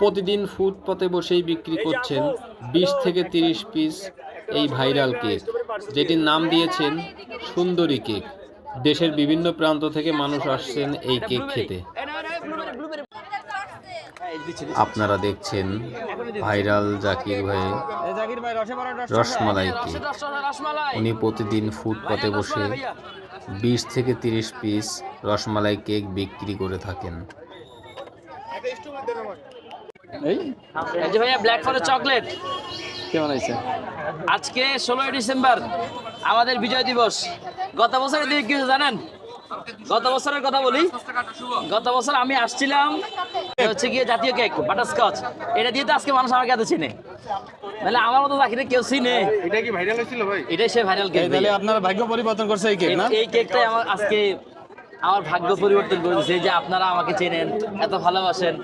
প্রতিদিন ফুটপাতে বসেই বিক্রি করছেন বিশ থেকে তিরিশ পিস এই ভাইরাল কেক যেটির নাম দিয়েছেন সুন্দরী কেক। দেশের বিভিন্ন প্রান্ত থেকে মানুষ আসছেন এই কেক খেতে। আপনারা দেখছেন ভাইরাল জাকির ভাই রসমালাই কেক। উনি প্রতিদিন ফুটপাতে বসে বিশ থেকে তিরিশ পিস রসমালাই কেক বিক্রি করে থাকেন। এই? এই যে ভাইয়া ব্ল্যাক ফরেস্ট চকলেট কেমন আছে আজকে ষোলোই ডিসেম্বর আমাদের বিজয় দিবস। গত বছরের দিকে কিছু জানেন? গত বছরের কথা বলি। গত বছর আমি আসছিলাম হচ্ছে গিয়ে জাতীয় কেক বাটারস্কচ। এটা দিয়ে তো আজকে মানুষ আমাকে এত চিনে। নাহলে আমার মতো চাকরি কেউ চিনে? এটা কি ভাইরাল হয়েছিল ভাই? এটাই সে ভাইরাল কেক তাহলে আপনার ভাগ্য পরিবর্তন করছে এই কেক না? এই কেকটাই আমার আজকে আমার ভাগ্য পরিবর্তন করেছে যে আপনারা আমাকে চেনেন এত ভালোবাসেন।